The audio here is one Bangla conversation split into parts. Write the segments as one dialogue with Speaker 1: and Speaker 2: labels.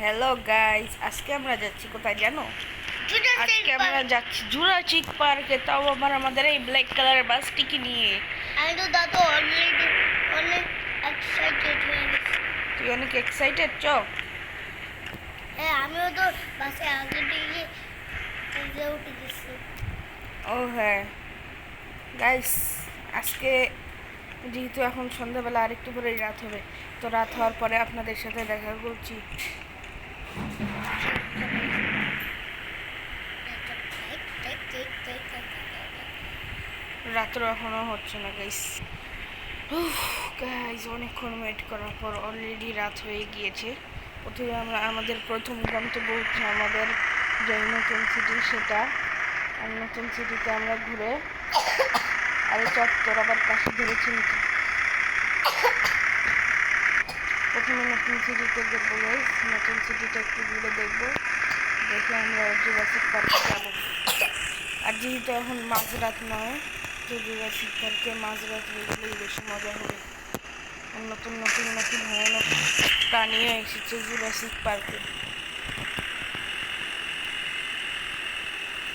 Speaker 1: হ্যালো গাইস আজকে আমরা যাচ্ছি কোথায় জানো? আজকে আমরা যাচ্ছি জুরাসিক পার্কে তাও আবার আমাদের এই ব্ল্যাক কালারের বাসটিকে নিয়ে।
Speaker 2: আমি তো দাদু অলরেডি অনেক এক্সাইটেড হয়ে গেছি।
Speaker 1: তুই অনেক এক্সাইটেড চ।
Speaker 2: হ্যাঁ আমিও তো বাসে আগে নিজে উঠে গেছি।
Speaker 1: ও হ্যাঁ। গাইস আজকে যেহেতু এখন সন্ধ্যাবেলা আরেকটু পরেই রাত হবে। তো রাত হওয়ার পরে আপনাদের সাথে দেখা করছি। রাত্র এখনও হচ্ছে না গাইস গাইস অনেকক্ষণ ওয়েট করার পর অলরেডি রাত হয়ে গিয়েছে। প্রথমে আমরা, আমাদের প্রথম গন্তব্য হচ্ছে আমাদের যে নতুন সিটি সেটা। আর নতুন সিটিতে আমরা ঘুরে আরে চত্বর আবার কাশি ধরেছি নাকি? প্রথমে নতুন সিটিতে দেখব গাইস নতুন সিটিটা একটু ঘুরে দেখব। দেখে আমরা জুরাসিক পার্কে যাব। আর যেহেতু এখন মাঝরাত নয়, তো জুরাসিক পার্কে মাঝরাত গেলেই বেশি মজা হবে। নতুন নতুন নতুন নাকি ভয়ানক প্রাণীও এসেছে জুরাসিক পার্কে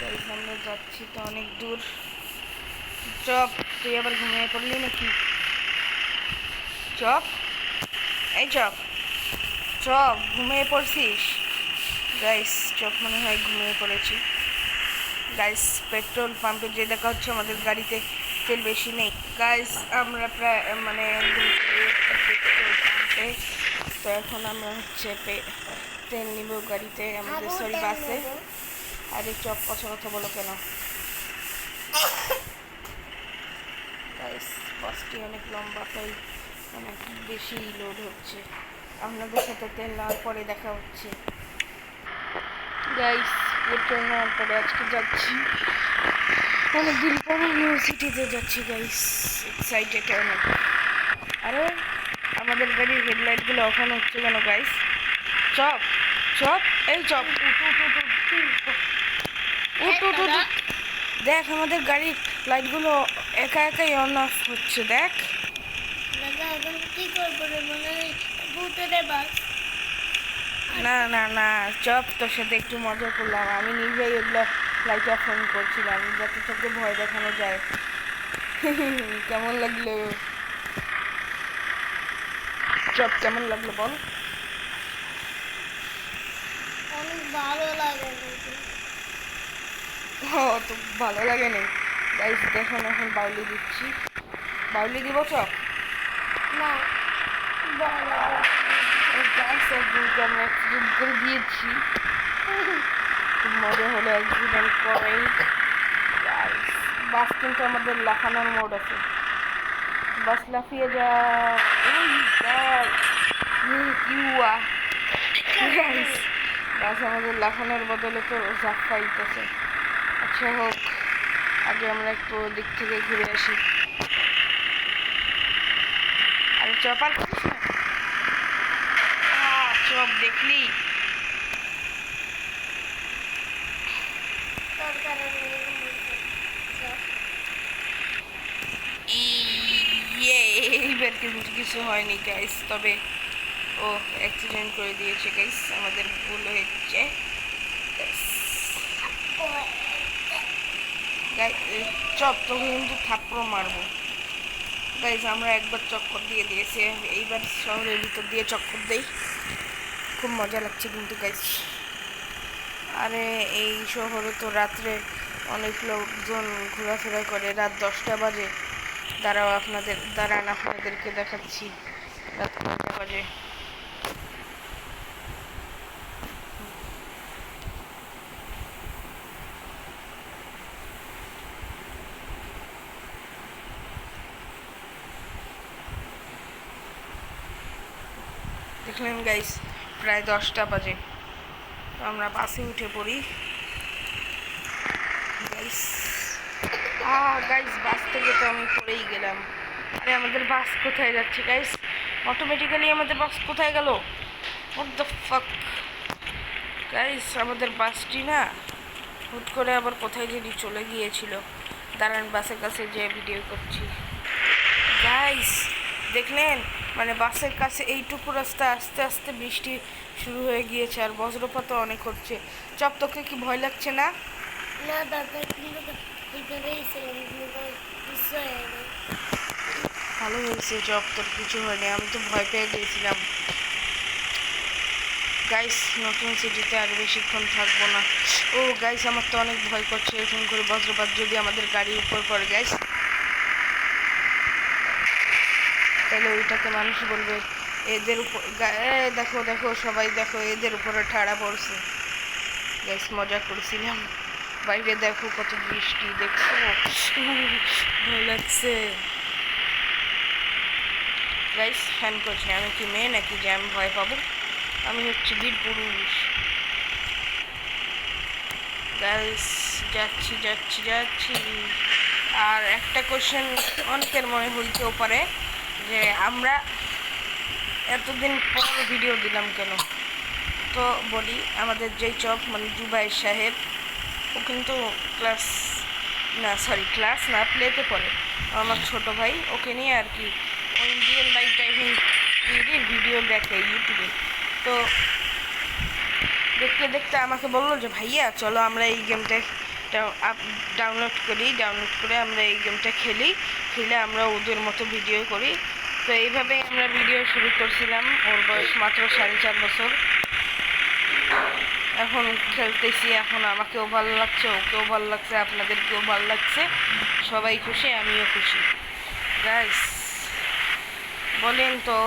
Speaker 1: গাইস আমরা যাচ্ছি তো অনেক দূর। চপ, তুই আবার ঘুমিয়ে পড়লি নাকি? চপ? এই চপ। চপ, ঘুমিয়ে পড়ছিস? গাইস চপ মনে হয় ঘুমিয়ে পড়েছি। গাইস পেট্রোল পাম্পে যে দেখা হচ্ছে আমাদের গাড়িতে তেল বেশি নেই। গাইস আমরা প্রায় মানে পেট্রোল পাম্পে তো এখন আমরা হচ্ছে তেল নিব গাড়িতে, আমাদের সরি বাসে। আরে চপ কথা কথা বলো কেন? গাইস বাসটি অনেক লম্বা, তাই বেশি লোড হচ্ছে। আপনাদের সাথে তেল নেওয়ার পরে দেখা হচ্ছে। গাইস পেট্রোল নেওয়ার পরে আজকে যাচ্ছি। অনেকদিন পর ইউনিভার্সিটিতে যাচ্ছি গাইস এক্সাইটেড অনেক আরে আমাদের গাড়ির হেডলাইটগুলো ওখানে হচ্ছে কেন গাইস চপ চপ এই চপ। দেখ আমাদের গাড়ির লাইটগুলো একা একাই অন অফ হচ্ছে দেখ।
Speaker 2: এখন কি করব রে মনে হয় ভূতের বাস।
Speaker 1: না না না চপ তোর সাথে একটু মজা করলাম। আমি নিজেই এগুলো লাইট ফোন করছিলাম যাতে তোকে ভয় দেখানো যায়। কেমন লাগল? চপ কেমন লাগল বল?
Speaker 2: অনেক ভালো লাগে।
Speaker 1: ও তো ভালো লাগে না গাইস দেখুন এখন বাউলি দিচ্ছি। বাউলি দিব চপ?
Speaker 2: না
Speaker 1: আমরা অ্যাক্সিডেন্ট করে দিয়েছি। মজা হলো অ্যাক্সিডেন্ট করে গাইস বাস কিন্তু আমাদের লাফানোর মোড আছে। বাস লাফিয়ে যা। বাস আমাদের লাফানোর বদলে তো ঝাপটাইতেছে আচ্ছা হোক, আগে আমরা একটু দিক থেকে ঘুরে আসি। আরে চপার করিস না? চপ দেখলি। ইয়ে এইবার কিন্তু কিছু হয়নি গাইস তবে ও অ্যাক্সিডেন্ট করে দিয়েছে গাইস আমাদের ভুল হয়েছে। চপ, তোকে কিন্তু থাপ্পড় মারবো। গাইস আমরা একবার চক্কর দিয়ে দিয়েছি। এইবার শহরের ভিতর দিয়ে চক্কর দেই। খুব মজা লাগছে কিন্তু গাইজ আরে, এই শহরে তো রাত্রে অনেক লোকজন ঘোরাফেরা করে। রাত দশটা বাজে। দাঁড়াও, আপনাদের, দাঁড়ান, আপনাদেরকে দেখাচ্ছি। রাত দশটা বাজে। দেখলেন গাইস প্রায় দশটা বাজে। আমরা বাসে উঠে পড়ি। গাইস গাইস বাস থেকে তো আমি পড়েই গেলাম। আরে, আমাদের বাস কোথায় যাচ্ছে গাইস অটোমেটিক্যালি আমাদের বাস কোথায় গেল? ফাক গাইস আমাদের বাসটি না, হুট করে আবার কোথায় যদি চলে গিয়েছিল। দাঁড়ান, বাসের কাছে যে ভিডিও করছি। গাইস দেখলেন? মানে বাসের কাছে এইটুকু রাস্তা আস্তে আস্তে বৃষ্টি শুরু হয়ে গিয়েছে আর বজ্রপাতও অনেক হচ্ছে। চপ তোকে কি ভয় লাগছে না?
Speaker 2: না দাদা
Speaker 1: ভালো হয়েছে চপ তোর কিছু হয়নি। আমি তো ভয় পেয়ে গিয়েছিলাম। গাইস নতুন সিটিতে আর বেশিক্ষণ থাকব না। ও গাইস আমার তো অনেক ভয় করছে। এরকম করে বজ্রপাত যদি আমাদের গাড়ির উপর পড়ে। গাইস তাহলে ওইটাকে মানুষ বলবে, এদের উপর দেখো দেখো, সবাই দেখো, এদের উপরে ঠাড়া পড়ছে। গাইস মজা করছিলাম। বাইরে দেখো কত বৃষ্টি, দেখছ? ভয় লাগছে। গাইস ফ্যান করছি। আমি কি মেয়ে নাকি যে আমি ভয় পাবো? আমি হচ্ছে বীর পুরুষ। গাইস যাচ্ছি যাচ্ছি যাচ্ছি। আর একটা কোশ্চেন অনেকের মনে হইতেও পারে। যে আমরা এতদিন পর ভিডিও দিলাম কেন? তো বলি, আমাদের যেই চপ মানে জুবাই সাহেব, ও কিন্তু ক্লাস না সরি ক্লাস না প্লেতে পড়ে। আমার ছোট ভাই, ওকে নিয়ে আর কি ইন্ডিয়ান বাইক ড্রাইভিং ভিডিওর ভিডিও দেখে ইউটিউবে তো দেখতে দেখতে আমাকে বলল যে, ভাইয়া, চলো আমরা এই গেমটা ডাউনলোড করি ডাউনলোড করে আমরা এই গেমটা খেলি। খেলে আমরা ওদের মতো ভিডিও করি। তো এইভাবেই আমরা ভিডিও শুরু করছিলাম। ওর বয়স মাত্র সাড়ে চার বছর। এখন খেলতেছি, এখন আমাকেও ভালো লাগছে, ওকেও ভালো লাগছে, আপনাদেরকেও ভালো লাগছে। সবাই খুশি, আমিও খুশি। গাইস বলেন তো,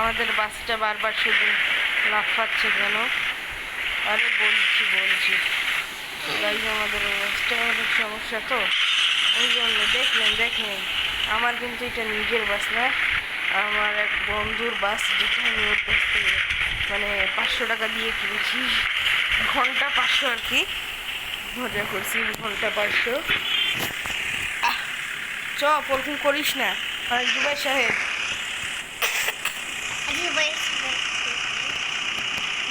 Speaker 1: আমাদের বাসটা বারবার শুধু লাফাচ্ছে কেন? আরে বলছি বলছি। গাইজ আমাদের অনেক সমস্যা তো। ওই জন্য দেখলেন দেখলেন আমার কিন্তু এটা নিজের বাস না আমার এক বন্ধুর বাস যেটা আমি ওর কাছ থেকে মানে পাঁচশো টাকা দিয়ে কিনেছি। ঘণ্টা পাঁচশো আর কি। মজা করছি ঘণ্টা পাঁচশো। চ ওরকম করিস না। আর জুবাই সাহেব।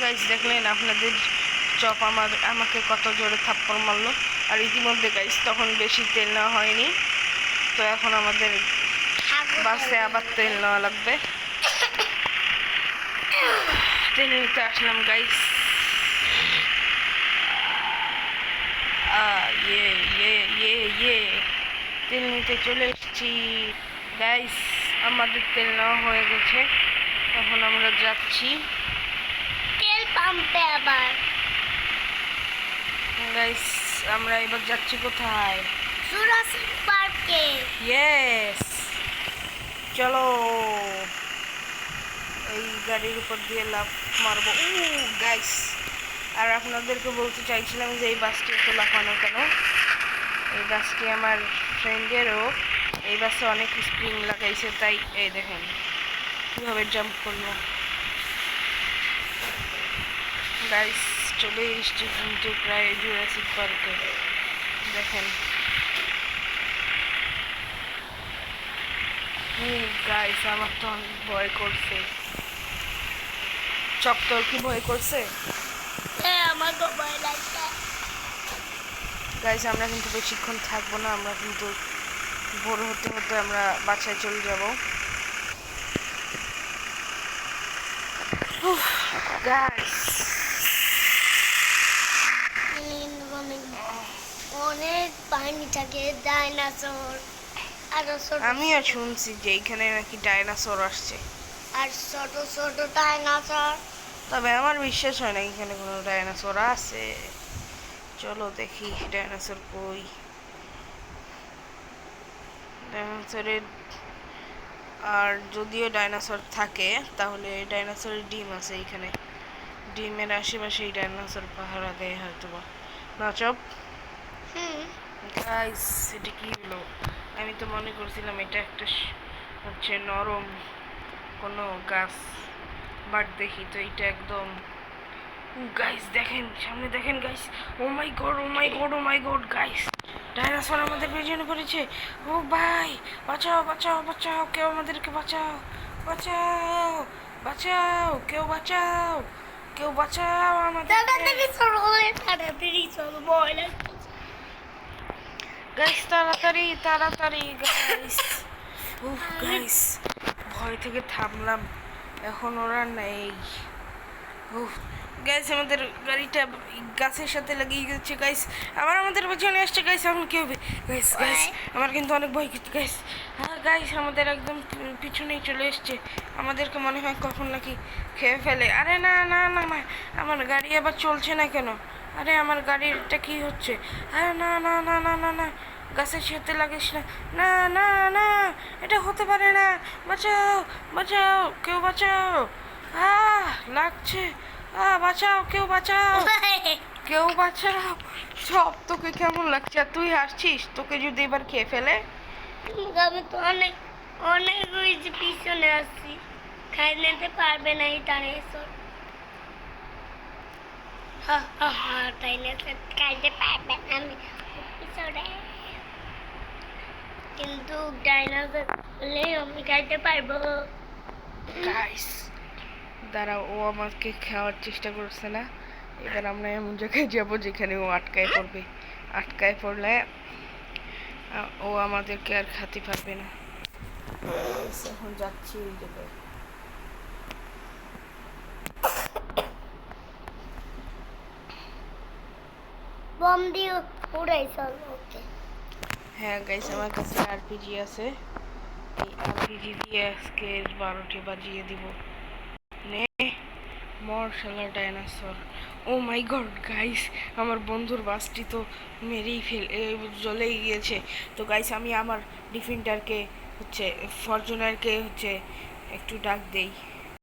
Speaker 1: গাইজ দেখলেন আপনাদের চপ আমার আমাকে কত জোরে থাপ্পড় মারলো। আর ইতিমধ্যে গাইস তখন বেশি তেল নেওয়া হয়নি। তো এখন আমাদের বাসে আবার তেল নেওয়া লাগবে। তেল নিতে আসলাম গাইজ ইয়ে ইয়ে ইয়ে ইয়ে। তেল নিতে চলে এসেছি গাইস আমাদের তেল নেওয়া হয়ে গেছে। এখন আমরা যাচ্ছি।
Speaker 2: তেল পাম্পে আবার।
Speaker 1: গাইস আমরা এবার যাচ্ছি কোথায়?
Speaker 2: জুরাসিক পার্কে
Speaker 1: ইয়েস চলো। এই গাড়ির উপর দিয়ে লাফ মারবো। উ গাইস আর আপনাদেরকে বলতে চাইছিলাম যে এই বাসটি এত লাফানো কেন? এই বাসটি আমার ফ্রেন্ডেরও এই বাসে অনেক স্প্রিং লাগাইছে তাই এই দেখেন কীভাবে জাম্প করল। গাইস চলে এসছি কিন্তু প্রায় জুরাসিক পার্কে। দেখেন। গাইস আমার তো অনেক ভয় করছে। তোর কি ভয় করছে?
Speaker 2: হ্যাঁ আমার তো ভয় লাগছে।
Speaker 1: গাইস আমরা কিন্তু বেশিক্ষণ থাকব না আমরা কিন্তু ভোর হতে হতে আমরা বাসায় চলে যাব। গাইস
Speaker 2: অনেক পানি থাকে ডাইনাসর
Speaker 1: আমিও শুনছি যে এইখানে নাকি ডাইনোসর আসছে।
Speaker 2: আর ছোট ছোট ডাইনাসর
Speaker 1: তবে আমার বিশ্বাস হয় না এখানে কোনো ডাইনোসর আছে। চলো দেখি ডাইনোসর কই। ডাইনোসরের আর যদিও ডাইনোসর থাকে তাহলে ডাইনোসরের ডিম আছে এখানে। ডিমের আশেপাশে এই ডাইনোসর পাহারা দেয় হয়তো বা না চপ গাইস এটা কি হলো? আমি তো মনে করছিলাম এটা একটা হচ্ছে নরম কোনো গাছ বাট দেখি তো এটা একদম গাইস দেখেন সামনে দেখেন guys oh my god oh my god oh my god guys dinosaur আমাদের পেছনে করেছে ও ভাই বাঁচাও বাঁচাও বাঁচাও কেউ আমাদেরকে বাঁচাও বাঁচাও বাঁচাও কেউ বাঁচাও কেউ বাঁচাও আমাদের
Speaker 2: তাড়াতাড়ি চলো তাড়াতাড়ি চলো ভয় লাগছে
Speaker 1: গাইস তাড়াতাড়ি তাড়াতাড়ি গাইস উফ গাইস ভয় থেকে থামলাম। এখন ওরা নেই। উফ গাইস আমাদের গাড়িটা গাছের সাথে লাগিয়ে গেছে গাইস আবার আমাদের পেছনে আসছে গাইস এখন কি হবে গাইস গাইস আমার কিন্তু অনেক ভয় করছে গাইস হ্যাঁ গাইস আমাদের একদম পিছনেই চলে এসছে। আমাদেরকে মনে হয় কখন নাকি খেয়ে ফেলে। আরে না না না না আমার গাড়ি আবার চলছে না কেন? আরে আমার গাড়িটা কি হচ্ছে? আরে না না না না না না। গাছের সাথে লাগিস না। না না না। এটা হতে পারে না। বাঁচাও বাঁচাও, কেউ বাঁচাও। আহ, লাগছে। আহ, বাঁচাও, কেউ বাঁচাও। কেউ বাঁচাও। সব তোকে কেমন লাগছে? আর তুই হাসছিস? তোকে যদি এবার খেয়ে ফেলে?
Speaker 2: আমি তো অনেক অনেক পিছনে আসছি খাই নিতে পারবে না এই তারে এসব হা হা হা তাই না খাইতে পারবে না আমি কিন্তু ডাইনোসর হলে আমি খাইতে পারব
Speaker 1: গাইস দাঁড়াও, ও আমাকে খাওয়ার চেষ্টা করছে না। এবার আমরা এমন জায়গায় যাব যেখানে ও আটকায় পড়বে। আটকায় পড়লে ও আমাদেরকে আর খাতে পারবে না। এখন যাচ্ছি ওই জায়গায়।
Speaker 2: বম দিয়ে উড়াইছ ওকে।
Speaker 1: হ্যাঁ গাইস আমার কাছে আরপিজি আছে। এই আরপিজি দিয়ে আজকে বারোটি বাজিয়ে দিব। নে মর শালা dinosaur. Oh my god guys আমার বন্ধুর বাসটি তো মেরেই ফেল জ্বলেই গিয়েছে। তো গাইস আমি আমার ডিফেন্ডারকে হচ্ছে ফরচুনারকে হচ্ছে একটু ডাক দেই।